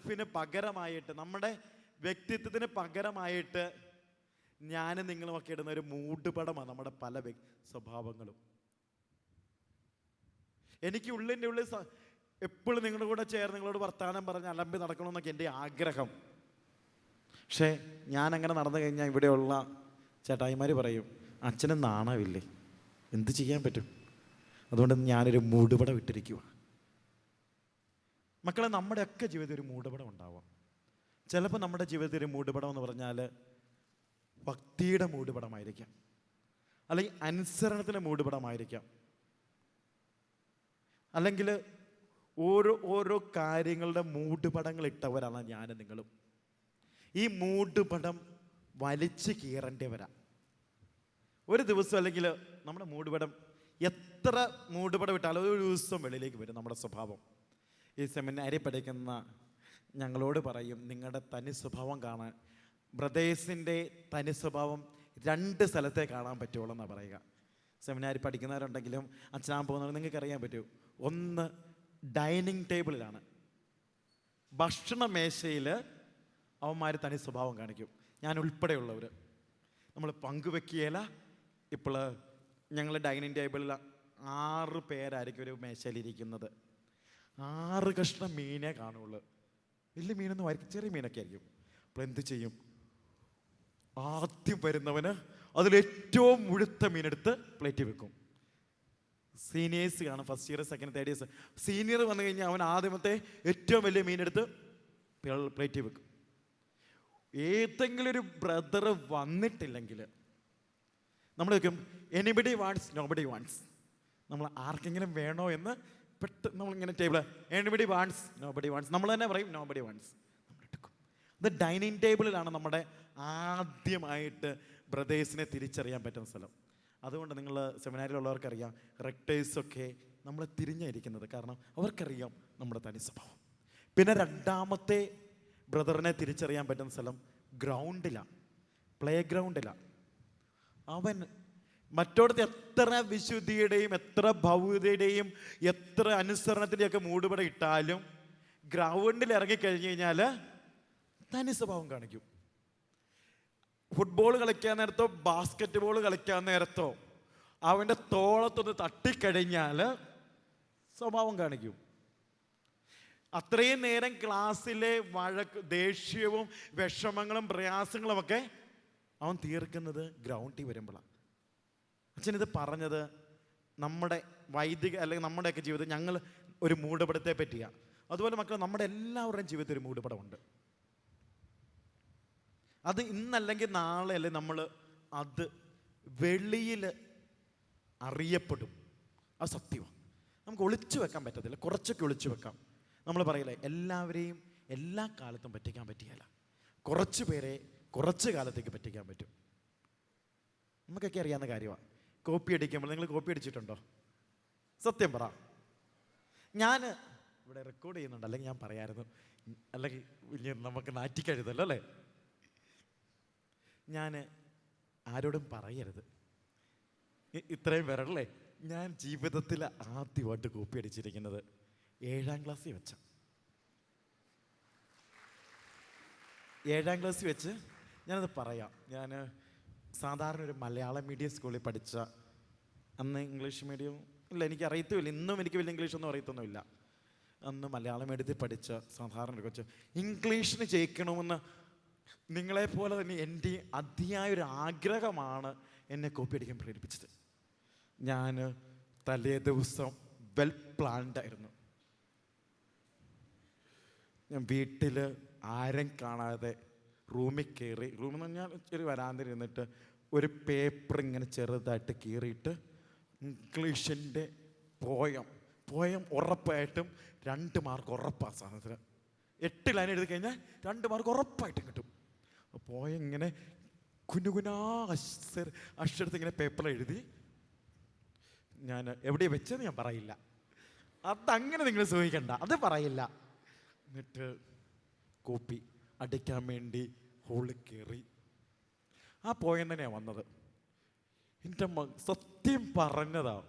സെൽഫിന് പകരമായിട്ട് നമ്മുടെ വ്യക്തിത്വത്തിന് പകരമായിട്ട് ഞാനും നിങ്ങളുമൊക്കെ ഇടുന്ന ഒരു മൂടുപടമാണ് നമ്മുടെ പല സ്വഭാവങ്ങളും. എനിക്ക് ഉള്ളിന്റെ ഉള്ളിൽ എപ്പോഴും നിങ്ങളുടെ കൂടെ ചേർന്ന് നിങ്ങളോട് വർത്തമാനം പറഞ്ഞ് അലമ്പി നടക്കണമെന്നൊക്കെ എന്റെ ആഗ്രഹം. പക്ഷേ ഞാൻ അങ്ങനെ നടന്നു കഴിഞ്ഞാൽ ഇവിടെയുള്ള ചേട്ടായിമാർ പറയും അച്ഛന് നാണവില്ലേ എന്ത് ചെയ്യാൻ പറ്റും? അതുകൊണ്ട് ഞാനൊരു മൂടുപടം ഇട്ടിരിക്കുക മക്കളെ നമ്മുടെയൊക്കെ ജീവിതത്തിൽ ഒരു മൂടുപടം ഉണ്ടാവാം. ചിലപ്പോൾ നമ്മുടെ ജീവിതത്തിൽ ഒരു മൂടുപടം എന്ന് പറഞ്ഞാൽ ഭക്തിയുടെ മൂടുപടമായിരിക്കാം. അല്ലെങ്കിൽ അനുസരണത്തിന്റെ മൂടുപടമായിരിക്കാം. അല്ലെങ്കിൽ ഓരോ ഓരോ കാര്യങ്ങളുടെ മൂടുപടങ്ങൾ ഇട്ടവരാണ് ഞാൻ നിങ്ങളും. ഈ മൂടുപടം വലിച്ചു കീറേണ്ടവരാ ഒരു ദിവസം അല്ലെങ്കിൽ നമ്മുടെ മൂടുപടം എത്ര മൂടുപടം ഇട്ടാലും ഒരു ദിവസം വെളിയിലേക്ക് വരും നമ്മുടെ സ്വഭാവം. ഈ സെമിനാരി പഠിക്കുന്ന ഞങ്ങളോട് പറയും നിങ്ങളുടെ തനി സ്വഭാവം കാണാൻ. ബ്രദേഴ്സിന്റെ തനി സ്വഭാവം രണ്ട് സ്ഥലത്തെ കാണാൻ പറ്റുള്ളൂ എന്നാണ് പറയുക. സെമിനാരി പഠിക്കുന്നവരുണ്ടെങ്കിലും അച്ഛനാൻ പോകുന്നവർ നിങ്ങൾക്ക് അറിയാൻ പറ്റൂ. ഒന്ന് ഡൈനിങ് ടേബിളിലാണ്. ഭക്ഷണ മേശയിൽ അവന്മാർ തനി സ്വഭാവം കാണിക്കും. ഞാൻ ഉൾപ്പെടെയുള്ളവർ നമ്മൾ പങ്കുവെക്കുകയില്ല ഇപ്പോൾ ഞങ്ങൾ ഡൈനിങ് ടേബിളിൽ ആറ് പേരായിരിക്കും ഒരു മേശയിലിരിക്കുന്നത്. ആറ് കഷ്ണം മീനേ കാണുള്ളൂ. വലിയ മീനൊന്നും ആയിരിക്കും ചെറിയ മീനൊക്കെ ആയിരിക്കും. അപ്പോൾ എന്ത് ചെയ്യും? ആദ്യം വരുന്നവന് അതിലേറ്റവും മുഴുത്ത മീനെടുത്ത് പ്ലേറ്റിൽ വെക്കും. സീനിയേഴ്സ് കാണും first year second third years senior വന്നു കഴിഞ്ഞാൽ അവൻ ആദ്യമത്തെ ഏറ്റവും വലിയ മീനെടുത്ത് പ്ലേറ്റിൽ വെക്കും. ഏതെങ്കിലും ഒരു ബ്രദർ വന്നിട്ടില്ലെങ്കിൽ നമ്മൾ വെക്കും എനിബഡി വാണ്ട്സ് നോബഡി വാണ്ട്സ് നമ്മൾ ആർക്കെങ്കിലും വേണോ എന്ന് പെട്ടെന്ന് നമ്മളിങ്ങനെ table anybody nobody wants നമ്മൾ തന്നെ പറയും നോ ബഡി നമ്മൾ എടുക്കും. അത് ഡൈനിങ് ടേബിളിലാണ് നമ്മുടെ ആദ്യമായിട്ട് ബ്രദേഴ്സിനെ തിരിച്ചറിയാൻ പറ്റുന്ന സ്ഥലം. അതുകൊണ്ട് നിങ്ങൾ സെമിനാരിലുള്ളവർക്കറിയാം റെക്ടേഴ്സൊക്കെ നമ്മൾ തിരിഞ്ഞായിരിക്കുന്നത് കാരണം അവർക്കറിയാം നമ്മുടെ തനി സ്വഭാവം. പിന്നെ രണ്ടാമത്തെ ബ്രദറിനെ തിരിച്ചറിയാൻ പറ്റുന്ന സ്ഥലം ഗ്രൗണ്ടിലാണ് പ്ലേ ഗ്രൗണ്ടിലാണ് അവൻ മറ്റോടത്ത് എത്ര വിശുദ്ധിയുടെയും എത്ര ഭൗതിയുടെയും എത്ര അനുസരണത്തിന്റെയൊക്കെ മൂടുപട ഇട്ടാലും ഗ്രൗണ്ടിൽ ഇറങ്ങിക്കഴിഞ്ഞ് കഴിഞ്ഞാൽ തനി സ്വഭാവം കാണിക്കും. ഫുട്ബോൾ കളിക്കാൻ നേരത്തോ ബാസ്കറ്റ് ബോൾ കളിക്കാൻ നേരത്തോ അവന്റെ തോളത്തൊന്ന് തട്ടിക്കഴിഞ്ഞാൽ സ്വഭാവം കാണിക്കും. അത്രയും നേരം ക്ലാസ്സിലെ വഴക്ക് ദേഷ്യവും വിഷമങ്ങളും പ്രയാസങ്ങളും ഒക്കെ അവൻ തീർക്കുന്നത് ഗ്രൗണ്ടിൽ വരുമ്പോഴാണ് അച്ഛൻ ഇത് പറഞ്ഞത് നമ്മുടെ വൈദിക അല്ലെങ്കിൽ നമ്മുടെയൊക്കെ ജീവിതം ഞങ്ങൾ ഒരു മൂടുപടത്തെ പറ്റിയാണ് അതുപോലെ മക്കൾ നമ്മുടെ എല്ലാവരുടെയും ജീവിതത്തിൽ ഒരു മൂടുപടമുണ്ട്. അത് ഇന്നല്ലെങ്കിൽ നാളെ അല്ലെ നമ്മൾ അത് വെളിയിൽ അറിയപ്പെടും. അത് സത്യമാണ് നമുക്ക് ഒളിച്ചു വെക്കാൻ പറ്റത്തില്ല. കുറച്ചൊക്കെ ഒളിച്ചു വെക്കാം. നമ്മൾ പറയില്ലേ എല്ലാവരെയും എല്ലാ കാലത്തും പറ്റിക്കാൻ പറ്റിയല്ല കുറച്ച് പേരെ കുറച്ച് കാലത്തേക്ക് പറ്റിക്കാൻ പറ്റും. നമുക്കൊക്കെ അറിയാവുന്ന കാര്യമാണ് കോപ്പി അടിക്കുമ്പോൾ നിങ്ങൾ കോപ്പി അടിച്ചിട്ടുണ്ടോ? സത്യം പറ. ഞാൻ ഇവിടെ റെക്കോർഡ് ചെയ്യുന്നുണ്ട്. അല്ലെങ്കിൽ ഞാൻ പറയായിരുന്നു. അല്ലെങ്കിൽ നമുക്ക് നാറ്റിക്കഴുതല്ലോ അല്ലേ? ഞാൻ ആരോടും പറയരുത്. ഇത്രയും പേരല്ലേ ഞാൻ ജീവിതത്തിൽ ആദ്യമായിട്ട് കോപ്പി അടിച്ചിരിക്കുന്നത് ഏഴാം ക്ലാസ്സിൽ വെച്ച. ഏഴാം ക്ലാസ്സിൽ വെച്ച് ഞാനത് പറയാം. ഞാൻ സാധാരണ ഒരു മലയാളം മീഡിയം സ്കൂളിൽ പഠിച്ച അന്ന് ഇംഗ്ലീഷ് മീഡിയം ഇല്ല എനിക്ക് അറിയത്തുമില്ല ഇന്നും എനിക്ക് വലിയ ഇംഗ്ലീഷൊന്നും അറിയത്തൊന്നുമില്ല. അന്ന് മലയാളം മീഡിയത്തിൽ പഠിച്ച സാധാരണ ഒരു കൊച്ച് ഇംഗ്ലീഷിന് ജയിക്കണമെന്ന് നിങ്ങളെപ്പോലെ തന്നെ എന്റെ അതിയായ ഒരു ആഗ്രഹമാണ് എന്നെ കോപ്പി അടിക്കാൻ പ്രേരിപ്പിച്ചത്. ഞാൻ തലേ ദിവസം വെൽ പ്ലാൻഡ് ആയിരുന്നു. ഞാൻ വീട്ടിൽ ആരും കാണാതെ റൂമിൽ കയറി റൂമെന്ന് പറഞ്ഞാൽ ഒരു വരാന്തയിൽ ഇരുന്നിട്ട് ഒരു പേപ്പർ ഇങ്ങനെ ചെറുതായിട്ട് കീറിയിട്ട് ഇംഗ്ലീഷിന്റെ പോയം പോയം ഉറപ്പായിട്ടും രണ്ട് മാർക്ക് ഉറപ്പാണ് സാധനത്തിന്. എട്ട് ലൈൻ എഴുതി കഴിഞ്ഞാൽ രണ്ട് മാർക്ക് ഉറപ്പായിട്ടും കിട്ടും. പോയം ഇങ്ങനെ കുനുകുനാ അക്ഷര അക്ഷരത്തിൽ ഇങ്ങനെ പേപ്പറിൽ എഴുതി ഞാൻ എവിടെ വെച്ചെന്ന് ഞാൻ പറയില്ല. അതങ്ങനെ നിങ്ങൾ സൂചിക്കണ്ട അത് പറയില്ല. എന്നിട്ട് കോപ്പി അടിക്കാൻ വേണ്ടി ഹോളിൽ കയറി ആ പോയിന്റ് തന്നെയാണ് വന്നത്. എന്റെ മ സത്യം പറഞ്ഞതാ.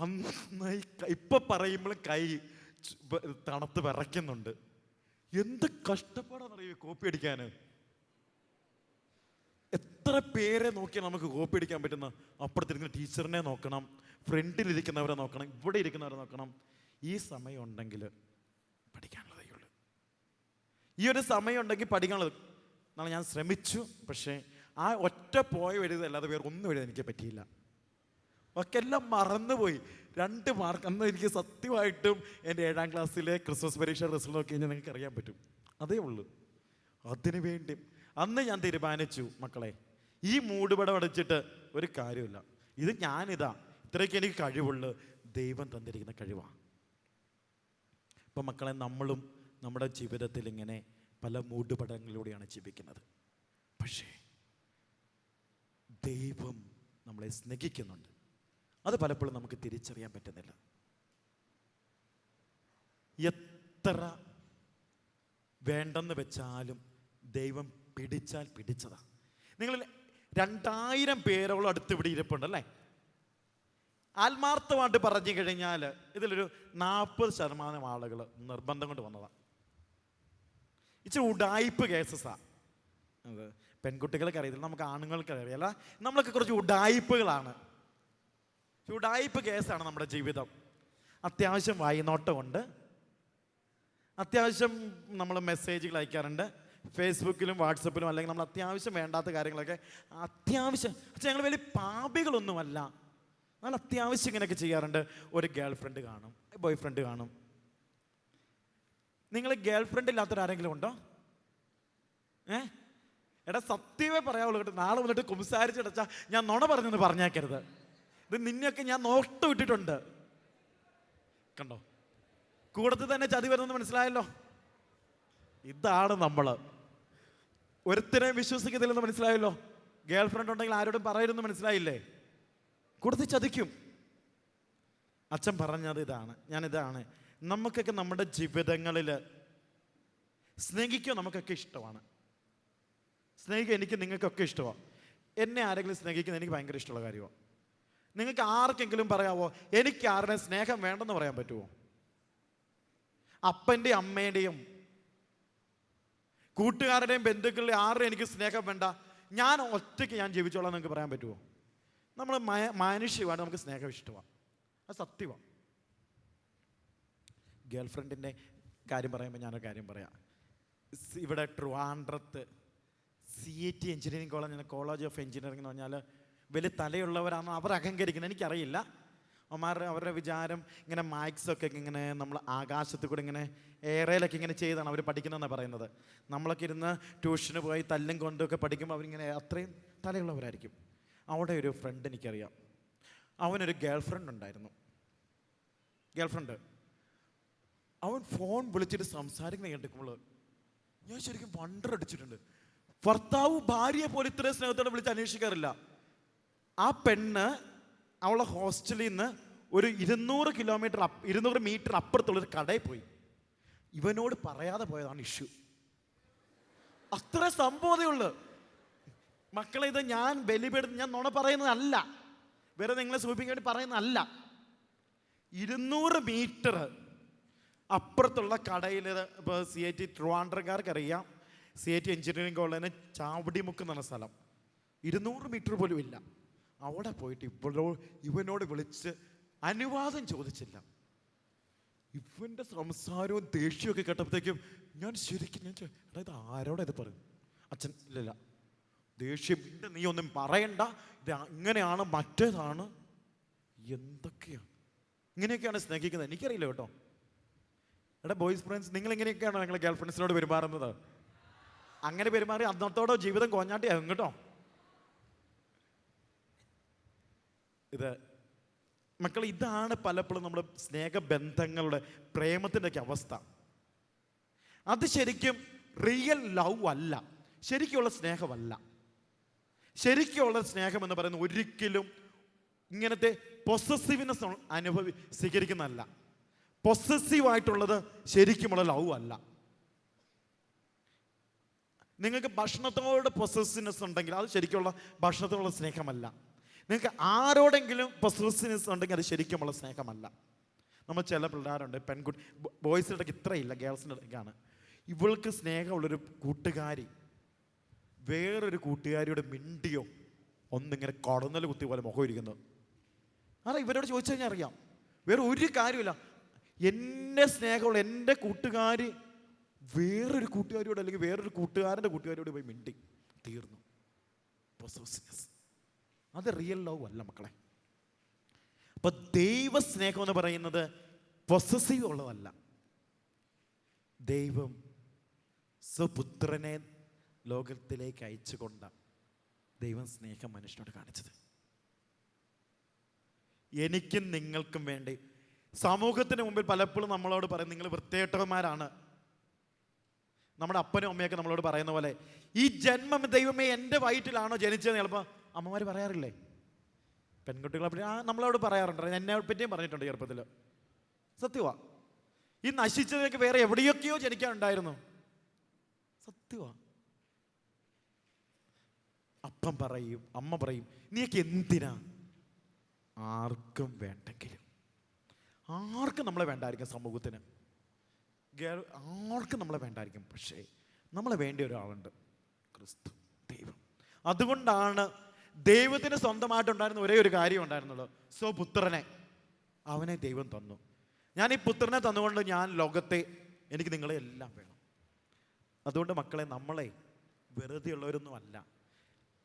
അന്ന് ഇപ്പം പറയുമ്പോൾ കൈ തണുത്ത് വിറയ്ക്കുന്നുണ്ട്. എന്ത് കഷ്ടപ്പാടാണെന്നറിയോ കോപ്പി അടിക്കാൻ? എത്ര പേരെ നോക്കിയാൽ നമുക്ക് കോപ്പി അടിക്കാൻ പറ്റുന്ന? അപ്പുറത്തിരിക്കുന്ന ടീച്ചറിനെ നോക്കണം ഫ്രണ്ടിലിരിക്കുന്നവരെ നോക്കണം ഇവിടെ ഇരിക്കുന്നവരെ നോക്കണം. ഈ സമയം ഉണ്ടെങ്കിൽ പഠിക്കാനുള്ളതേ. ഉള്ളൂ ഈ ഒരു സമയം ഉണ്ടെങ്കിൽ പഠിക്കാനുള്ളത് എന്നാണ് ഞാൻ ശ്രമിച്ചു പക്ഷേ ആ ഒറ്റ പോയ എഴുതല്ലാതെ വേറെ ഒന്നും എഴുതാൻ എനിക്ക് പറ്റിയില്ല. ഒക്കെ എല്ലാം മറന്നുപോയി. രണ്ട് മാർക്ക് അന്ന് എനിക്ക് സത്യമായിട്ടും എന്റെ ഏഴാം ക്ലാസ്സിലെ ക്രിസ്മസ് പരീക്ഷ റിസൾട്ട് നോക്കി കഴിഞ്ഞാൽ നിങ്ങൾക്ക് അറിയാൻ പറ്റും. അതേ ഉള്ളൂ. അതിനു വേണ്ടി. അന്ന് ഞാൻ തീരുമാനിച്ചു മക്കളെ ഈ മൂടുപടം അടച്ചിട്ട് ഒരു കാര്യമില്ല. ഇത് ഞാനിതാ. ഇത്രയ്ക്ക് എനിക്ക് കഴിവുള്ളു. ദൈവം തന്നിരിക്കുന്ന കഴിവാണ് ഇപ്പം മക്കളെ നമ്മളും നമ്മുടെ ജീവിതത്തിൽ ഇങ്ങനെ പല മൂടുപടങ്ങളിലൂടെയാണ് ജീവിക്കുന്നത്. പക്ഷേ ദൈവം നമ്മളെ സ്നേഹിക്കുന്നുണ്ട്. അത് പലപ്പോഴും നമുക്ക് തിരിച്ചറിയാൻ പറ്റുന്നില്ല. എത്ര വേണ്ടെന്ന് വെച്ചാലും ദൈവം പിടിച്ചാൽ പിടിച്ചതാ. നിങ്ങളിൽ രണ്ടായിരം പേരോളം അടുത്ത് ഇവിടെ ഇരിപ്പുണ്ട് അല്ലേ? ആത്മാർത്ഥമായിട്ട് പറഞ്ഞു കഴിഞ്ഞാൽ ഇതിലൊരു നാൽപ്പത് ശതമാനം ആളുകൾ നിർബന്ധം കൊണ്ട് വന്നതാണ് ഇച്ചിരി ഉഡായിപ്പ് കേസസാ. അത്. പെൺകുട്ടികൾക്ക് അറിയത്തില്ല നമുക്ക് ആണുങ്ങൾക്ക് അറിയില്ല നമ്മളൊക്കെ കുറച്ച് ഉഡായിപ്പുകളാണ് ഉഡായിപ്പ് കേസാണ് നമ്മുടെ ജീവിതം. അത്യാവശ്യം വായിനോട്ടമുണ്ട്. അത്യാവശ്യം നമ്മൾ മെസ്സേജുകൾ അയക്കാറുണ്ട്. ഫേസ്ബുക്കിലും വാട്സപ്പിലും അല്ലെങ്കിൽ നമ്മൾ അത്യാവശ്യം വേണ്ടാത്ത കാര്യങ്ങളൊക്കെ അത്യാവശ്യം പക്ഷേ ഞങ്ങൾ വലിയ പാപികളൊന്നുമല്ല. നമ്മൾ അത്യാവശ്യം ഇങ്ങനെയൊക്കെ ചെയ്യാറുണ്ട്. ഒരു ഗേൾ ഫ്രണ്ട് കാണും ബോയ് ഫ്രണ്ട് കാണും. നിങ്ങൾ ഗേൾ ഫ്രണ്ട് ഇല്ലാത്തൊരാരെങ്കിലും ഉണ്ടോ? ഏ? എടാ സത്യമേ പറയാവുള്ളൂ കേട്ടോ. നാളെ വന്നിട്ട് കുംസാരിച്ചടച്ചാ ഞാൻ നുണ പറഞ്ഞെന്ന് പറഞ്ഞേക്കരുത്. ഇത് നിന്നെയൊക്കെ ഞാൻ നോട്ട് വിട്ടിട്ടുണ്ട് കണ്ടോ? കൂടത്തിൽ തന്നെ ചതി വരുന്നെന്ന് മനസ്സിലായല്ലോ? ഇതാണ് നമ്മൾ ഒരുത്തിനെ വിശ്വസിക്കത്തില്ലെന്ന് മനസ്സിലായല്ലോ? ഗേൾ ഫ്രണ്ട് ഉണ്ടെങ്കിൽ ആരോടും പറയരുതെന്ന് മനസ്സിലായില്ലേ? കൂടുതൽ ചതിക്കും. അച്ഛൻ പറഞ്ഞത് ഇതാണ്. ഞാനിതാണ്. നമുക്കൊക്കെ നമ്മുടെ ജീവിതങ്ങളിൽ സ്നേഹിക്കുക നമുക്കൊക്കെ ഇഷ്ടമാണ്. സ്നേഹിക്കുക എനിക്ക് നിങ്ങൾക്കൊക്കെ ഇഷ്ടമാണ് എന്നെ ആരെങ്കിലും സ്നേഹിക്കുന്നത് എനിക്ക് ഭയങ്കര ഇഷ്ടമുള്ള കാര്യമാണ് നിങ്ങൾക്ക് ആർക്കെങ്കിലും പറയാമോ എനിക്ക് ആരുടെ സ്നേഹം വേണ്ടെന്ന് പറയാൻ പറ്റുമോ അപ്പന്റെയും അമ്മേന്റെയും കൂട്ടുകാരുടെയും ബന്ധുക്കളുടെയും ആരുടെയും എനിക്ക് സ്നേഹം വേണ്ട? ഞാൻ ഒറ്റയ്ക്ക് ഞാൻ ജീവിച്ചോളാം നിങ്ങൾക്ക് പറയാൻ പറ്റുമോ നമ്മൾ മനുഷ്യമാണ് നമുക്ക് സ്നേഹം ഇഷ്ടമാണ് അത് സത്യമാണ് ഗേൾ ഫ്രണ്ടിന്റെ കാര്യം പറയുമ്പോൾ ഞാനൊരു കാര്യം പറയാം. ഇവിടെ ട്രിവാൻഡ്രത്ത് C A T engineering college college of engineering എന്ന് പറഞ്ഞാൽ വലിയ തലയുള്ളവരാണ് അവർ അഹങ്കരിക്കുന്നത് എനിക്കറിയില്ല. അവന്മാരുടെ അവരുടെ വിചാരം ഇങ്ങനെ മാക്സൊക്കെ ഇങ്ങനെ നമ്മൾ ആകാശത്ത് കൂടെ ഇങ്ങനെ ഏറെയിലൊക്കെ ഇങ്ങനെ ചെയ്താണ് അവർ പഠിക്കുന്നതെന്നാണ് പറയുന്നത്. നമ്മളൊക്കെ ഇരുന്ന് ട്യൂഷന് പോയി തല്ലും കൊണ്ടൊക്കെ പഠിക്കുമ്പോൾ അവരിങ്ങനെ അത്രയും തലയുള്ളവരായിരിക്കും. അവിടെ ഒരു ഫ്രണ്ട് എനിക്കറിയാം. അവനൊരു ഗേൾ ഫ്രണ്ട് ഉണ്ടായിരുന്നു. ഗേൾ ഫ്രണ്ട് അവൻ ഫോൺ വിളിച്ചിട്ട് സംസാരിക്കുന്ന കേട്ടിക്കുമ്പോൾ ഞാൻ ശരിക്കും വണ്ടർ അടിച്ചിട്ടുണ്ട്. ഭർത്താവ് ഭാര്യയെ പോലെ ഇത്രയും സ്നേഹത്തോടെ വിളിച്ച് അന്വേഷിക്കാറില്ല. ആ പെണ്ണ് അവളെ ഹോസ്റ്റലിൽ നിന്ന് ഒരു ഇരുന്നൂറ് കിലോമീറ്റർ അപ്പ് ഇരുന്നൂറ് മീറ്റർ അപ്പുറത്തുള്ളൊരു കടയിൽ പോയി. ഇവനോട് പറയാതെ പോയതാണ് ഇഷ്യൂ അത്ര സംഭവതയുള്ളു മക്കളെ ഇത് ഞാൻ ബലിപെടുത്ത് ഞാൻ നുണ പറയുന്നതല്ല. വേറെ നിങ്ങളെ സൂചിപ്പിക്കാൻ വേണ്ടി പറയുന്നതല്ല. ഇരുന്നൂറ് മീറ്റർ അപ്പുറത്തുള്ള കടയിൽ ഇപ്പോൾ സി ഐ ടി ട്രിവാൻഡ്രക്കാർക്ക് അറിയാം സി ഐ ടി എഞ്ചിനീയറിംഗ് കോളേജിന് ചാവടിമുക്ക് എന്ന സ്ഥലം. ഇരുന്നൂറ് മീറ്റർ പോലും ഇല്ല. അവിടെ പോയിട്ട് ഇവളോ ഇവനോട് വിളിച്ച് അനുവാദം ചോദിച്ചില്ല. ഇവന്റെ സംസാരവും ദേഷ്യമൊക്കെ കേട്ടപ്പോഴത്തേക്കും ഞാൻ ശരിക്കും ഞാൻ അതായത് ആരോടെ ഇത് പറയും? അച്ഛൻ ഇല്ലല്ല ദേഷ്യം ഇണ്ട് നീ ഒന്നും പറയണ്ട. ഇത് അങ്ങനെയാണ് മറ്റേതാണ്. എന്തൊക്കെയാണ് ഇങ്ങനെയൊക്കെയാണ് സ്നേഹിക്കുന്നത്. എനിക്കറിയില്ല കേട്ടോ. എടാ ബോയ്സ് ഫ്രണ്ട്സ് നിങ്ങൾ ഇങ്ങനെയൊക്കെയാണോ നിങ്ങൾ ഗേൾ ഫ്രണ്ട്സിനോട് പെരുമാറുന്നത്? അങ്ങനെ പെരുമാറി അന്നത്തോടോ ജീവിതം കോഞ്ഞാട്ടിയാകും കേട്ടോ ഇത് മക്കൾ ഇതാണ് പലപ്പോഴും നമ്മുടെ സ്നേഹബന്ധങ്ങളുടെ പ്രേമത്തിന്റെ ഒക്കെ അവസ്ഥ. അത് ശരിക്കും റിയൽ ലവ് അല്ല. ശരിക്കുള്ള സ്നേഹമല്ല. ശരിക്കുള്ള സ്നേഹം എന്ന് പറയുന്നത് ഒരിക്കലും ഇങ്ങനത്തെ പൊസസീവ്നെസ് അനുഭവി സ്വീകരിക്കുന്നതല്ല. പൊസസീവ് ആയിട്ടുള്ളത് ശരിക്കുമുള്ള ലവ് അല്ല. നിങ്ങൾക്ക് ഭക്ഷണത്തോട് പൊസസിനെസ് ഉണ്ടെങ്കിൽ അത് ശരിക്കുള്ള ഭക്ഷണത്തോടുള്ള സ്നേഹമല്ല. നിങ്ങൾക്ക് ആരോടെങ്കിലും പൊസസിനെസ് ഉണ്ടെങ്കിൽ അത് ശരിക്കുമുള്ള സ്നേഹമല്ല. നമ്മൾ ചില പിള്ളേരുണ്ട് പെൺകുട്ടി ബോയ്സിന്റെ ഇത്രയില്ല ഗേൾസിന്റെ ഇടയ്ക്കാണ് ഇവൾക്ക് സ്നേഹമുള്ളൊരു കൂട്ടുകാരി വേറൊരു കൂട്ടുകാരിയുടെ മിണ്ടിയോ ഒന്നിങ്ങനെ കടന്നൽ കുത്തി പോലെ മുഖം ഇരിക്കുന്നത് അതാ ഇവരോട് ചോദിച്ചു കഴിഞ്ഞാൽ അറിയാം. വേറെ ഒരു കാര്യമില്ല എന്നെ സ്നേഹമുള്ള എന്റെ കൂട്ടുകാർ വേറൊരു കൂട്ടുകാരിയോട് അല്ലെങ്കിൽ വേറൊരു കൂട്ടുകാരന്റെ കൂട്ടുകാരിയോട് പോയി മിണ്ടി തീർന്നു. അത് റിയൽ ലവ് അല്ല മക്കളെ. അപ്പൊ ദൈവസ്നേഹം എന്ന് പറയുന്നത് പൊസസീവ് ഉള്ളതല്ല. ദൈവം സ്വപുത്രനെ ലോകത്തിലേക്ക് അയച്ചുകൊണ്ട ദൈവം സ്നേഹം മനുഷ്യനോട് കാണിച്ചത്. എനിക്കും നിങ്ങൾക്കും വേണ്ടി സമൂഹത്തിന് മുമ്പിൽ പലപ്പോഴും നമ്മളോട് പറയും നിങ്ങൾ വൃത്തിയേട്ടവന്മാരാണ് നമ്മുടെ അപ്പനും അമ്മയൊക്കെ നമ്മളോട് പറയുന്ന പോലെ ഈ ജന്മം ദൈവമേ എന്റെ വയറ്റിലാണോ ജനിച്ചതെന്ന് ചിലപ്പോൾ അമ്മമാർ പറയാറില്ലേ? പെൺകുട്ടികളെ പറ്റി ആ നമ്മളോട് പറയാറുണ്ട്. എന്നെ പറ്റിയും പറഞ്ഞിട്ടുണ്ട് ചെറുപ്പത്തിൽ സത്യവാ. ഈ നശിച്ചതിനൊക്കെ വേറെ എവിടെയൊക്കെയോ ജനിക്കാനുണ്ടായിരുന്നു. സത്യവാ. അപ്പം പറയും അമ്മ പറയും നീയൊക്കെ എന്തിനാ? ആർക്കും വേണ്ടെങ്കിലും. ആർക്കും നമ്മളെ വേണ്ടായിരിക്കും സമൂഹത്തിന്. ആർക്കും നമ്മളെ വേണ്ടായിരിക്കും. പക്ഷേ നമ്മളെ വേണ്ട ഒരാളുണ്ട്. ക്രിസ്തു ദൈവം. അതുകൊണ്ടാണ് ദൈവത്തിന് സ്വന്തമായിട്ടുണ്ടായിരുന്ന ഒരേ ഒരു കാര്യം ഉണ്ടായിരുന്നത് സോ പുത്രനെ. അവനെ ദൈവം തന്നു. ഞാൻ ഈ പുത്രനെ തന്നുകൊണ്ട് ഞാൻ ലോകത്തെ എനിക്ക് നിങ്ങളെ എല്ലാം വേണം. അതുകൊണ്ട് മക്കളെ നമ്മളെ വെറുതെ ഉള്ളവരൊന്നും അല്ല.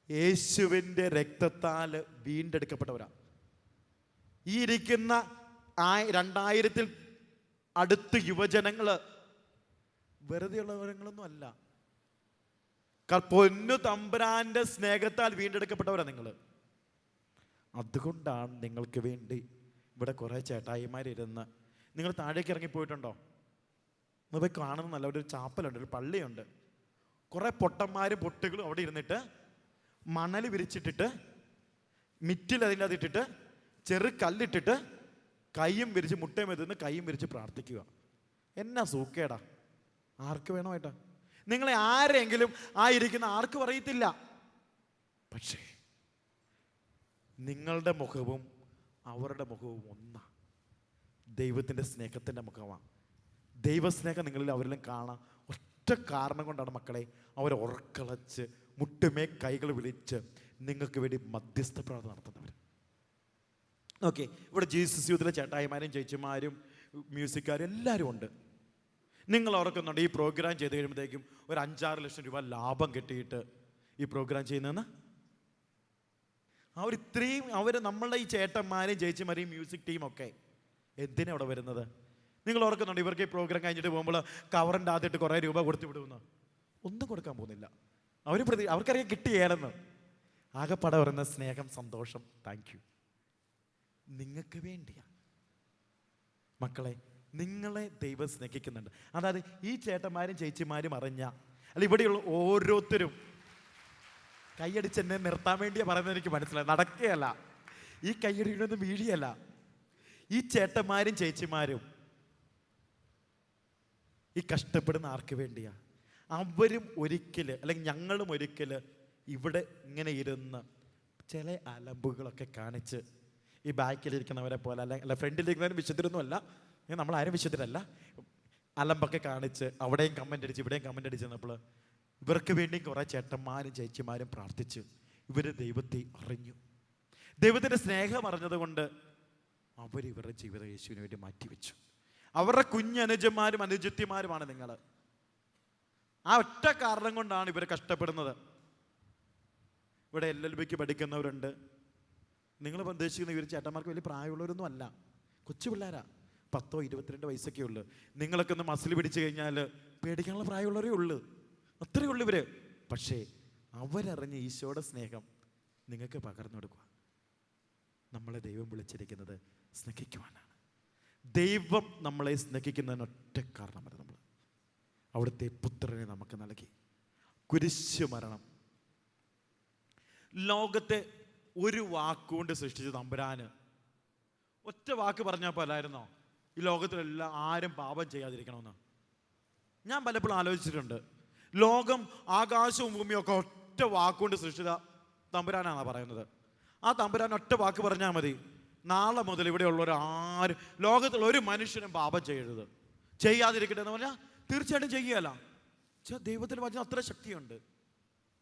യേശുവിന്റെ രക്തത്താൽ വീണ്ടെടുക്കപ്പെട്ടവരാണ് ഈ ഇരിക്കുന്ന ആയി രണ്ടായിരത്തിൽ അടുത്ത് യുവജനങ്ങൾ വെറുതെ ഉള്ളവരങ്ങളൊന്നും അല്ല. പൊന്നു തമ്പുരാന്റെ സ്നേഹത്താൽ വീണ്ടെടുക്കപ്പെട്ടവരാ നിങ്ങൾ അതുകൊണ്ടാണ് നിങ്ങൾക്ക് വേണ്ടി ഇവിടെ കുറേ ചേട്ടായിമാരിരുന്ന്. നിങ്ങൾ താഴേക്ക് ഇറങ്ങിപ്പോയിട്ടുണ്ടോ നിങ്ങൾ പോയി കാണുന്ന നല്ല ഒരു ചാപ്പലുണ്ട് ഒരു പള്ളിയുണ്ട്. കുറേ പൊട്ടന്മാരും പൊട്ടുകളും അവിടെ ഇരുന്നിട്ട് മണൽ വിരിച്ചിട്ടിട്ട് മിറ്റിൽ അതിന്റെ അതിട്ടിട്ട് ചെറു കല്ലിട്ടിട്ട് കൈയും വിരിച്ച് മുട്ടയും എത്തുന്ന കൈയും വിരിച്ച് പ്രാർത്ഥിക്കുക. എന്നാ സൂക്കേടാ? ആർക്ക് വേണോ ഏട്ടാ? നിങ്ങളെ ആരെങ്കിലും ആയിരിക്കുന്ന ആർക്കും അറിയത്തില്ല പക്ഷേ നിങ്ങളുടെ മുഖവും അവരുടെ മുഖവും ഒന്നാ. ദൈവത്തിന്റെ സ്നേഹത്തിന്റെ മുഖമാണ് ദൈവസ്നേഹം നിങ്ങളിൽ അവരെല്ലാം കാണാൻ ഒറ്റ കാരണം കൊണ്ടാണ് മക്കളെ അവർ ഉറക്കളച്ച് മുട്ടുമേ കൈകൾ വിളിച്ച് നിങ്ങൾക്ക് വേണ്ടി മധ്യസ്ഥ പ്രാർത്ഥന നടത്തുന്നവർ ഓക്കെ ഇവിടെ ജീസസ് യൂത്തിലെ ചേട്ടായിമാരും ചേച്ചിമാരും മ്യൂസിക്കാരും എല്ലാവരും ഉണ്ട്. നിങ്ങൾ ഓർക്കുന്നുണ്ട് ഈ പ്രോഗ്രാം ചെയ്ത് കഴിയുമ്പോഴത്തേക്കും ഒരു അഞ്ചാറ് ലക്ഷം രൂപ ലാഭം കിട്ടിയിട്ട് ഈ പ്രോഗ്രാം ചെയ്യുന്നതെന്ന്? അവർ ഇത്രയും അവർ നമ്മളുടെ ഈ ചേട്ടന്മാരെയും ചേച്ചിമാരെയും മ്യൂസിക് ടീമൊക്കെ എന്തിനാണ് അവിടെ വരുന്നത്? നിങ്ങൾ ഓർക്കുന്നുണ്ട് ഇവർക്ക് ഈ പ്രോഗ്രാം കഴിഞ്ഞിട്ട് പോകുമ്പോൾ കവറിന്റെ ആദ്യമായിട്ട് കുറേ രൂപ കൊടുത്തു വിടുമെന്ന്? ഒന്നും കൊടുക്കാൻ പോകുന്നില്ല. അവർ പ്രതി അവർക്കറിയാം കിട്ടിയേലെന്ന്. ആകെപ്പാടെ പറയുന്ന സ്നേഹം സന്തോഷം താങ്ക് നിങ്ങൾക്ക് വേണ്ടിയാണ് മക്കളെ നിങ്ങളെ ദൈവം സ്നേഹിക്കുന്നുണ്ട്. അതായത് ഈ ചേട്ടന്മാരും ചേച്ചിമാരും അറിഞ്ഞ അല്ല ഇവിടെയുള്ള ഓരോരുത്തരും കൈയടിച്ച് എന്നെ നിർത്താൻ വേണ്ടിയാ പറയുന്നത് എനിക്ക് മനസ്സിലായി. നടക്കുകയല്ല. ഈ കൈയടിയുടെ വീഴിയല്ല. ഈ ചേട്ടന്മാരും ചേച്ചിമാരും ഈ കഷ്ടപ്പെടുന്ന ആർക്ക് വേണ്ടിയാ? അവരും ഒരിക്കൽ അല്ലെങ്കിൽ ഞങ്ങളും ഒരിക്കൽ ഇവിടെ ഇങ്ങനെ ഇരുന്ന് ചില അലമ്പുകളൊക്കെ കാണിച്ച് ഈ ബാക്കിലിരിക്കുന്നവരെ പോലെ അല്ല അല്ല ഫ്രണ്ടിലിരിക്കുന്നവരും വിശുദ്ധരൊന്നും അല്ല നമ്മൾ ആരും വിശുദ്ധരല്ല. അലമ്പൊക്കെ കാണിച്ച് അവിടെയും കമന്റ് അടിച്ച് ഇവിടെയും കമന്റ് അടിച്ച് നമ്മൾ ഇവർക്ക് വേണ്ടി കുറേ ചേട്ടന്മാരും ചേച്ചിമാരും പ്രാർത്ഥിച്ച് ഇവർ ദൈവത്തെ അറിഞ്ഞു. ദൈവത്തിന്റെ സ്നേഹം അറിഞ്ഞതുകൊണ്ട് അവർ ഇവരുടെ ജീവിതം യേശുവിന് വേണ്ടി മാറ്റിവെച്ചു. അവരുടെ കുഞ്ഞനുജന്മാരും അനുജത്യമാരുമാണ് നിങ്ങൾ ആ ഒറ്റ കാരണം കൊണ്ടാണ് ഇവർ കഷ്ടപ്പെടുന്നത്. ഇവിടെ എൽ എൽ ബിക്ക് പഠിക്കുന്നവരുണ്ട്. നിങ്ങൾ ഉദ്ദേശിക്കുന്ന ഇവർ ചേട്ടന്മാർക്ക് വലിയ പ്രായമുള്ളവരൊന്നും അല്ല. കൊച്ചു പിള്ളേരാ. പത്തോ ഇരുപത്തിരണ്ട് വയസ്സൊക്കെ ഉള്ളു. നിങ്ങളൊക്കെ ഒന്ന് മസിൽ പിടിച്ചു കഴിഞ്ഞാൽ പേടിക്കാനുള്ള പ്രായമുള്ളവരേ ഉള്ളു. അത്രയേ ഉള്ളൂ ഇവർ. പക്ഷേ അവരറിഞ്ഞ ഈശോയുടെ സ്നേഹം നിങ്ങൾക്ക് പകർന്നു കൊടുക്കുക നമ്മളെ ദൈവം വിളിച്ചിരിക്കുന്നത് സ്നേഹിക്കുവാനാണ്. ദൈവം നമ്മളെ സ്നേഹിക്കുന്നതിന് ഒറ്റ കാരണമല്ല നമ്മൾ അവിടുത്തെ പുത്രനെ നമുക്ക് നൽകി. കുരിശു മരണം. ലോകത്തെ ഒരു വാക്കുകൊണ്ട് സൃഷ്ടിച്ച തമ്പുരാന്. ഒറ്റ വാക്ക് പറഞ്ഞാൽ പോലായിരുന്നോ? ഈ ലോകത്തിലെല്ലാം ആരും പാപം ചെയ്യാതിരിക്കണമെന്ന്. ഞാൻ പലപ്പോഴും ആലോചിച്ചിട്ടുണ്ട്. ലോകം ആകാശവും ഭൂമിയും ഒക്കെ ഒറ്റ വാക്കുകൊണ്ട് സൃഷ്ടിച്ച തമ്പുരാനാണ് പറയുന്നത്. ആ തമ്പുരാൻ ഒറ്റ വാക്ക് പറഞ്ഞാൽ മതി. നാളെ മുതൽ ഇവിടെ ഇവിടെയുള്ളവർ ആരും ലോകത്തിലെ ഒരു മനുഷ്യനും പാപം ചെയ്യരുത്. ചെയ്യാതിരിക്കട്ടെ എന്ന് പറഞ്ഞാൽ തീർച്ചയായിട്ടും ചെയ്യുകയല്ല ദൈവത്തിൽ വചനം അത്ര ശക്തിയുണ്ട്.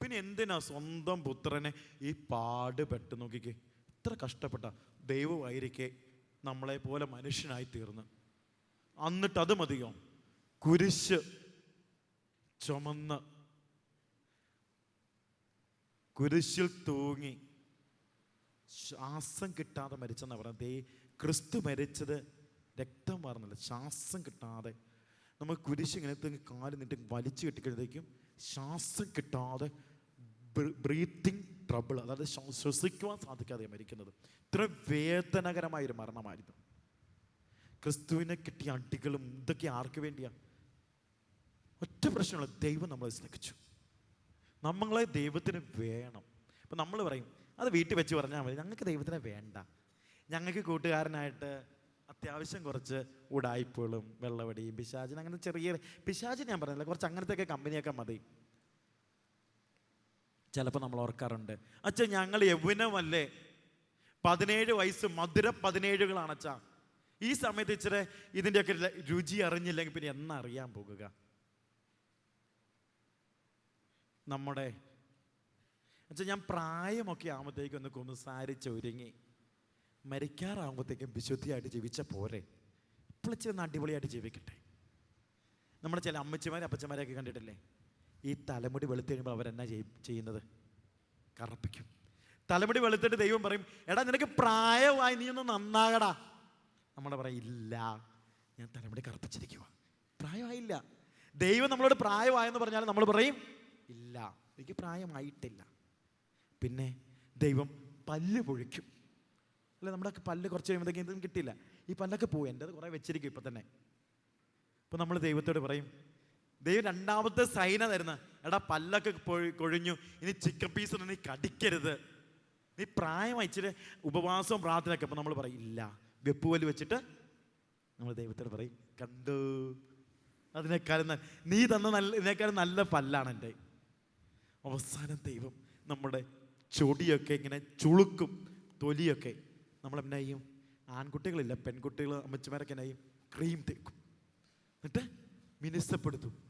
പിന്നെ എന്തിനാ സ്വന്തം പുത്രനെ ഈ പാട് പാടുപെട്ട് നോക്കിക്കേ? ഇത്ര കഷ്ടപ്പെട്ട ദൈവമായിരിക്കെ നമ്മളെ പോലെ മനുഷ്യനായി തീർന്ന്. എന്നിട്ട് അത് മതിയോ? കുരിശ് ചുമന്ന് കുരിശിൽ തൂങ്ങി ശ്വാസം കിട്ടാതെ മരിച്ചെന്ന് പറഞ്ഞത് ഈ ക്രിസ്തു മരിച്ചത് രക്തം വാർന്നില്ല ശ്വാസം കിട്ടാതെ. നമ്മൾ കുരിശ് ഇങ്ങനെ കാൽ നീട്ടി വലിച്ചു കെട്ടിക്കഴിഞ്ഞേക്കും ശ്വാസം കിട്ടാതെ ബ്രീത്തിങ് ട്രബിൾ അതായത് ശ്വ- ശ്വസിക്കുവാൻ സാധിക്കാതെ മരിക്കുന്നത്. ഇത്ര വേദനകരമായൊരു മരണമായിരുന്നു. ക്രിസ്തുവിനെ കിട്ടിയ അടികളും ഇതൊക്കെ ആർക്ക് വേണ്ടിയാണ് ഒറ്റ പ്രശ്നമുള്ള ദൈവം നമ്മളെ സ്നേഹിച്ചു. നമ്മളെ ദൈവത്തിന് വേണം. ഇപ്പം നമ്മൾ പറയും അത് വീട്ടിൽ വെച്ച് പറഞ്ഞാൽ മതി ഞങ്ങൾക്ക് ദൈവത്തിനെ വേണ്ട. ഞങ്ങൾക്ക് കൂട്ടുകാരനായിട്ട് അത്യാവശ്യം കുറച്ച് ഉടായ്പകളും വെള്ളവടിയും പിശാചിന് അങ്ങനെ ചെറിയ പിശാചിന് ഞാൻ പറഞ്ഞില്ല കുറച്ച് അങ്ങനത്തെയൊക്കെ കമ്പനിയൊക്കെ മതി. ചിലപ്പോൾ നമ്മൾ ഓർക്കാറുണ്ട്. അച്ഛൻ ഞങ്ങൾ യൗവനമല്ലേ? പതിനേഴ് വയസ്സ് മധുര പതിനേഴുകളാണ് അച്ഛാ. ഈ സമയത്ത് ഇച്ചിരി ഇതിന്റെയൊക്കെ രുചി അറിഞ്ഞില്ലെങ്കിൽ പിന്നെ എന്നാ അറിയാൻ പോകുക? നമ്മുടെ എന്നുവെച്ചാൽ ഞാൻ പ്രായമൊക്കെ ആകുമ്പോഴത്തേക്കും ഒന്ന് കുമ്പസാരിച്ച് ഒരുങ്ങി മരിക്കാറാകുമ്പോഴത്തേക്കും വിശുദ്ധിയായിട്ട് ജീവിച്ച പോരെ. ഇപ്പോൾ ഇച്ചിരി ഒന്ന് അടിപൊളിയായിട്ട് ജീവിക്കട്ടെ. നമ്മുടെ ചില അമ്മച്ചിമാരെ അപ്പച്ചമാരെയൊക്കെ കണ്ടിട്ടില്ലേ? ഈ തലമുടി വെളുത്ത് കഴിയുമ്പോൾ അവരെന്നാ ചെയ്- ചെയ്യുന്നത്? കറപ്പിക്കും. തലമുടി വെളുത്തിട്ട് ദൈവം പറയും എടാ നിനക്ക് പ്രായമായി നീ ഒന്ന് നന്നാകടാ. നമ്മൾ പറയും ഇല്ല ഞാൻ തലമുടി കറുപ്പിച്ചിരിക്കുക പ്രായമായില്ല. ദൈവം നമ്മളോട് പ്രായമായെന്ന് പറഞ്ഞാൽ നമ്മൾ പറയും ഇല്ല എനിക്ക് പ്രായമായിട്ടില്ല. പിന്നെ ദൈവം പല്ല് പൊഴിക്കും. അല്ല നമ്മുടെ പല്ല് കുറച്ച് കഴിയുമ്പോഴത്തേക്കും ഇതും കിട്ടിയില്ല. ഈ പല്ലൊക്കെ പോകും എന്റെ കുറേ വെച്ചിരിക്കും ഇപ്പം തന്നെ. അപ്പം നമ്മൾ ദൈവത്തോട് പറയും ദൈവം രണ്ടാമത്തെ സൈന തരുന്ന. എടാ പല്ലൊക്കെ കൊഴിഞ്ഞു. ഇനി ചിക്കൻ പീസ് നീ കടിക്കരുത്. നീ പ്രായമായി ഇച്ചിരി ഉപവാസവും പ്രാർത്ഥനയൊക്കെ അപ്പം നമ്മൾ പറയും. ഇല്ല. വെപ്പുവൽ വെച്ചിട്ട് നമ്മൾ ദൈവത്തോട് പറയും കണ്ടു? അതിനേക്കാളും നീ തന്ന നല്ല ഇതിനേക്കാളും നല്ല പല്ലാണ് എന്റെ. അവസാനം ദൈവം നമ്മുടെ ചൊടിയൊക്കെ ഇങ്ങനെ ചുളുക്കും തൊലിയൊക്കെ നമ്മൾ എന്നാ ചെയ്യും? ആൺകുട്ടികളില്ല പെൺകുട്ടികൾ അമ്മച്ചിമാരൊക്കെ എന്നാ ചെയ്യും? ക്രീം തേക്കും. എന്നിട്ട് മിനുസപ്പെടുത്തും.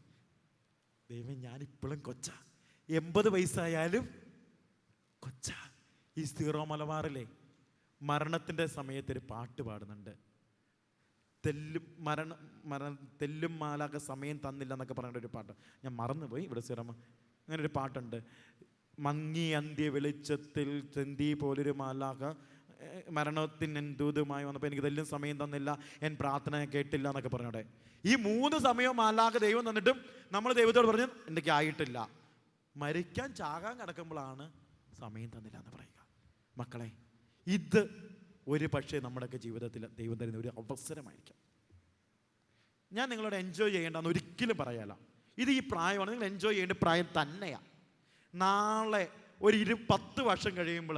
ദൈവം ഞാൻ ഇപ്പോഴും കൊച്ച. എൺപത് വയസ്സായാലും കൊച്ച. ഈ സീറോ മലബാറിലെ മരണത്തിന്റെ സമയത്ത് ഒരു പാട്ട് പാടുന്നുണ്ട്. തെല്ലും മരണ മരണ തെല്ലും മാലാക സമയം തന്നില്ല എന്നൊക്കെ പറഞ്ഞിട്ട് ഒരു പാട്ട്. ഞാൻ മറന്നുപോയി ഇവിടെ സിറമ അങ്ങനെ ഒരു പാട്ടുണ്ട്. മങ്ങി അന്ത്യ വെളിച്ചത്തിൽ ചെന്തി പോലൊരു മാലാക ഏഹ്, എൻ ദൂതുമായി വന്നപ്പോൾ എനിക്ക് തെല്ലും സമയം തന്നില്ല എൻ പ്രാർത്ഥന കേട്ടില്ല എന്നൊക്കെ പറഞ്ഞോടെ ഈ മൂന്ന് സമയവും മാലാഖ ദൈവം തന്നിട്ടും നമ്മൾ ദൈവത്തോട് പറഞ്ഞു എനിക്ക് ആയിട്ടില്ല. മരിക്കാൻ ചാകാൻ കിടക്കുമ്പോഴാണ് സമയം തന്നില്ല എന്ന് പറയുക. മക്കളെ ഇത് ഒരു പക്ഷേ നമ്മുടെയൊക്കെ ജീവിതത്തിൽ ദൈവം തരുന്ന ഒരു അവസരമായിരിക്കാം. ഞാൻ നിങ്ങളോട് എൻജോയ് ചെയ്യേണ്ടെന്ന് ഒരിക്കലും പറയല ഇത് ഈ പ്രായമാണ്. നിങ്ങൾ എൻജോയ് ചെയ്യേണ്ട പ്രായം തന്നെയാണ് നാളെ ഒരു ഇരു പത്ത് വർഷം കഴിയുമ്പോൾ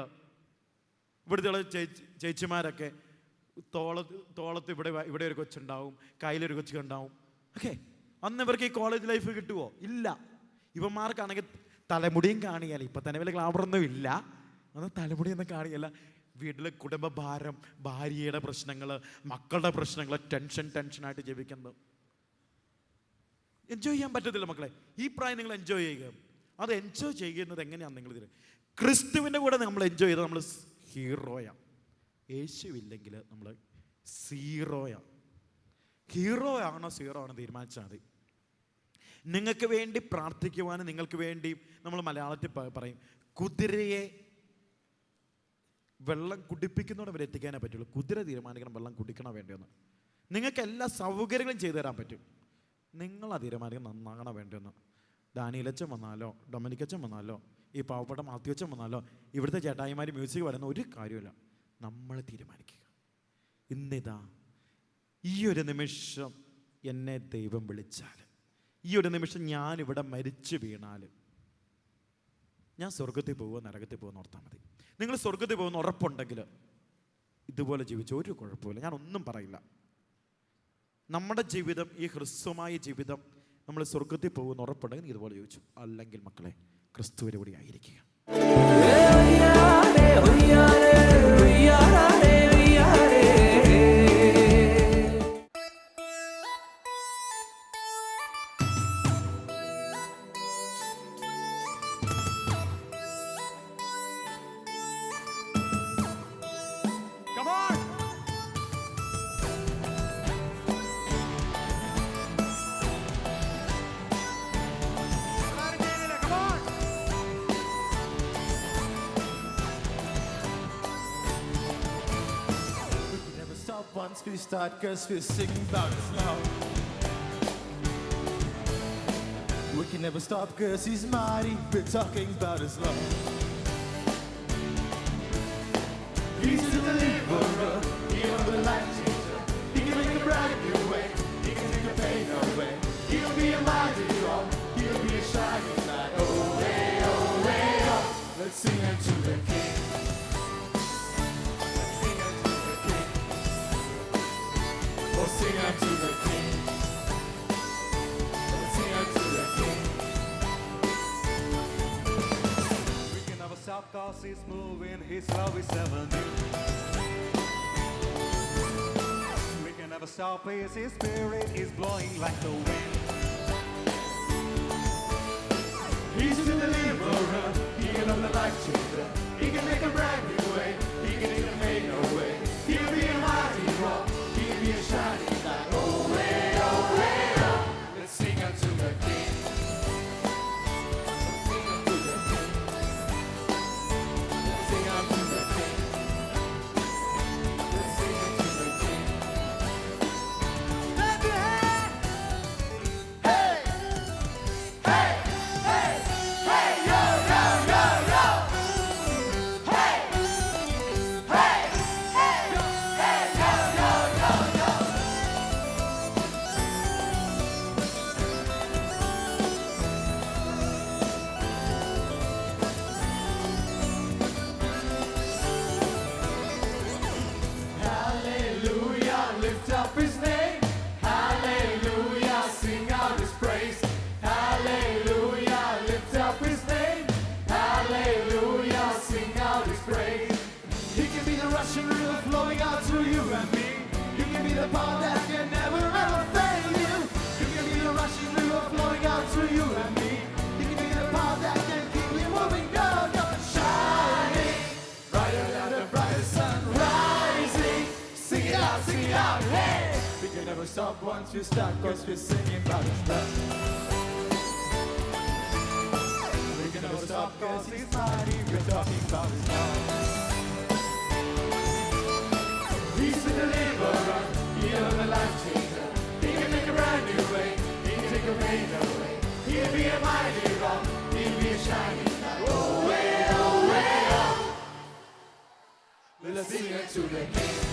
ഇവിടുത്തെ ചേച്ചി ചേച്ചിമാരൊക്കെ തോളത്ത് തോളത്ത് ഇവിടെ ഇവിടെ ഒരു കൊച്ചുണ്ടാവും കയ്യിലൊരു കൊച്ചുണ്ടാവും ഓക്കെ അന്ന് ഇവർക്ക് ഈ കോളേജ് ലൈഫ് കിട്ടുമോ ഇല്ല. ഇവന്മാർക്കാണെങ്കിൽ തലമുടിയും കാണിയാൽ ഇപ്പം തന്നെ വലിയ ക്ലാബറൊന്നും ഇല്ല. അന്ന് തലമുടിയൊന്നും കാണിയല്ല വീട്ടിലെ കുടുംബഭാരം ഭാര്യയുടെ പ്രശ്നങ്ങൾ മക്കളുടെ പ്രശ്നങ്ങൾ ടെൻഷൻ ടെൻഷനായിട്ട് ജീവിക്കുന്നത്. എൻജോയ് ചെയ്യാൻ പറ്റത്തില്ല മക്കളെ. ഈ പ്രായം നിങ്ങൾ എൻജോയ് ചെയ്യുക. അത് എൻജോയ് ചെയ്യുന്നത് എങ്ങനെയാണ് നിങ്ങൾ ഇതിൽ ക്രിസ്തുവിന്റെ കൂടെ നമ്മൾ എൻജോയ് ചെയ്ത് നമ്മൾ ഹീറോയാണ് യേശു ഇല്ലെങ്കിൽ നമ്മൾ സീറോയാണ് ഹീറോ ആണോ സീറോ ആണോ തീരുമാനിച്ചാൽ മതി. നിങ്ങൾക്ക് വേണ്ടി പ്രാർത്ഥിക്കുവാനും നിങ്ങൾക്ക് വേണ്ടി നമ്മൾ മലയാളത്തിൽ പറയും കുതിരയെ വെള്ളം കുടിപ്പിക്കുന്നതോടെ വരെ എത്തിക്കാനേ പറ്റുള്ളൂ. കുതിര തീരുമാനിക്കണം വെള്ളം കുടിക്കണോ വേണ്ടിയെന്ന്. നിങ്ങൾക്ക് എല്ലാ സൗകര്യങ്ങളും ചെയ്തു തരാൻ പറ്റും. നിങ്ങളാ തീരുമാനിക്കണം നന്നാകണം വേണ്ടിയെന്ന്. ഡാനിയിലച്ചൻ വന്നാലോ ഡൊമിനിക്കച്ചൻ വന്നാലോ ഈ പാവപ്പെട്ട മാത്യുവച്ചൻ വന്നാലോ? ഇവിടുത്തെ ചേട്ടായിമാർ മ്യൂസിക് വരുന്ന ഒരു കാര്യമില്ല നമ്മൾ തീരുമാനിക്കുക. ഇന്നിതാ ഈ ഒരു നിമിഷം എന്നെ ദൈവം വിളിച്ചാൽ ഈ ഒരു നിമിഷം ഞാനിവിടെ മരിച്ചു വീണാൽ ഞാൻ സ്വർഗത്തിൽ പോകുമോ നരകത്തിൽ പോകുമെന്ന് ഓർത്താൽ മതി. നിങ്ങൾ സ്വർഗത്തിൽ പോകുന്ന ഉറപ്പുണ്ടെങ്കിൽ ഇതുപോലെ ജീവിച്ച ഒരു കുഴപ്പമില്ല ഞാൻ ഒന്നും പറയില്ല. നമ്മുടെ ജീവിതം ഈ ഹ്രസ്വമായ ജീവിതം നമ്മൾ സ്വർഗത്തിൽ പോകുന്ന ഉറപ്പുണ്ടെങ്കിൽ ഇതുപോലെ ചോദിച്ചു അല്ലെങ്കിൽ മക്കളെ ക്രിസ്തുവിനെ കൂടി ആയിരിക്കുക cause we're singing about his love. We can never stop cause he's mighty, we're talking about his love. He's cause he's moving, his love is new. We can never stop his, spirit is blowing like the wind. He's the deliverer, he can of the life changer. He can make a brand new way, he can stop once we start, cause we're singing about His love. We can never stop, cause He's mighty, we're talking about His love. He's the deliverer, he'll the life changer. He can make a brand new way, he can take a pain away. He'll be a mighty rock, he'll be a shining light. Oh, way, oh, way, oh. Let's sing it to the King.